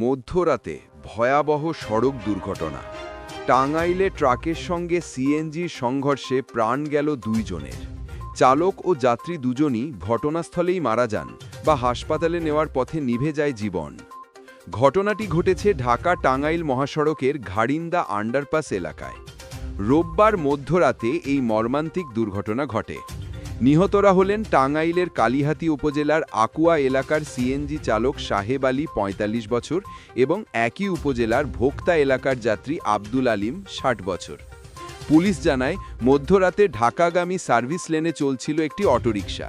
মধ্যরাতে ভয়াবহ সড়ক দুর্ঘটনা। টাঙ্গাইলে ট্রাকের সঙ্গে সিএনজির সংঘর্ষে প্রাণ গেল দুইজনের। চালক ও যাত্রী দুজনই ঘটনাস্থলেই মারা যান বা হাসপাতালে নেওয়ার পথে নিভে যায় জীবন। ঘটনাটি ঘটেছে ঢাকা টাঙ্গাইল মহাসড়কের ঘাড়িন্দা আন্ডারপাস এলাকায়। রোববার মধ্যরাতে এই মর্মান্তিক দুর্ঘটনা ঘটে। নিহতরা হলেন টাঙ্গাইলের কালিহাতি উপজেলার আকুয়া এলাকার সিএনজি চালক সাহেব আলী ৪৫ বছর, এবং একই উপজেলার ভোক্তা এলাকার যাত্রী আব্দুল আলিম, ষাট বছর। পুলিশ জানায়, মধ্যরাতে ঢাকাগামী সার্ভিস লেনে চলছিল একটি অটোরিকশা।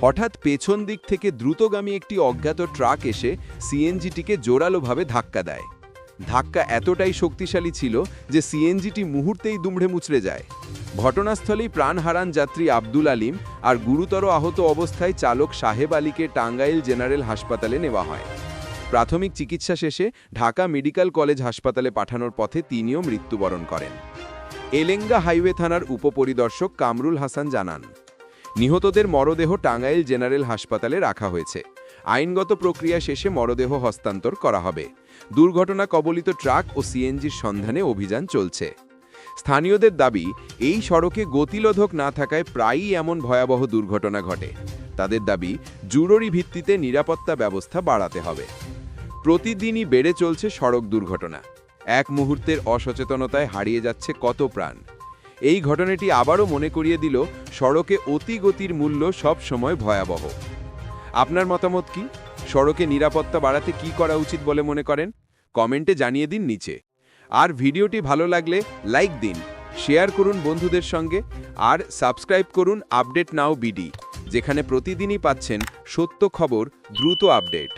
হঠাৎ পেছন দিক থেকে দ্রুতগামী একটি অজ্ঞাত ট্রাক এসে সিএনজিটিকে জোরালোভাবে ধাক্কা দেয়। ধাক্কা এতটাই শক্তিশালী ছিল যে সিএনজিটি মুহূর্তেই দুমড়ে মুচড়ে যায়। ঘটনাস্থলেই প্রাণ হারান যাত্রী আব্দুল আলিম আর গুরুতর আহত অবস্থায় চালক সাহেব আলীকে টাঙ্গাইল জেনারেল হাসপাতালে নেওয়া হয়। প্রাথমিক চিকিৎসা শেষে ঢাকা মেডিকেল কলেজ হাসপাতালে পাঠানোর পথে তিনিও মৃত্যুবরণ করেন। এলেঙ্গা হাইওয়ে থানার উপপরিদর্শক কামরুল হাসান জানান, নিহতদের মরদেহ টাঙ্গাইল জেনারেল হাসপাতালে রাখা হয়েছে। আইনগত প্রক্রিয়া শেষে মরদেহ হস্তান্তর করা হবে। দুর্ঘটনা কবলিত ট্রাক ও সিএনজির সন্ধানে অভিযান চলছে। স্থানীয়দের দাবি, এই সড়কে গতিলোধক না থাকায় প্রায়ই এমন ভয়াবহ দুর্ঘটনা ঘটে। তাদের দাবি, জরুরি ভিত্তিতে নিরাপত্তা ব্যবস্থা বাড়াতে হবে। প্রতিদিনই বেড়ে চলছে সড়ক দুর্ঘটনা। এক মুহূর্তের অসচেতনতায় হারিয়ে যাচ্ছে কত প্রাণ। এই ঘটনাটি আবারও মনে করিয়ে দিল, সড়কে অতি গতির মূল্য সব সময় ভয়াবহ। আপনার মতামত কি? সড়কে নিরাপত্তা বাড়াতে কি করা উচিত বলে মনে করেন? কমেন্টে জানিয়ে দিন নিচে। আর ভিডিওটি ভালো লাগলে লাইক দিন, শেয়ার করুন বন্ধুদের সঙ্গে, আর সাবস্ক্রাইব করুন আপডেট নাও বিডি, যেখানে প্রতিদিনই পাচ্ছেন সত্য খবর দ্রুত আপডেট।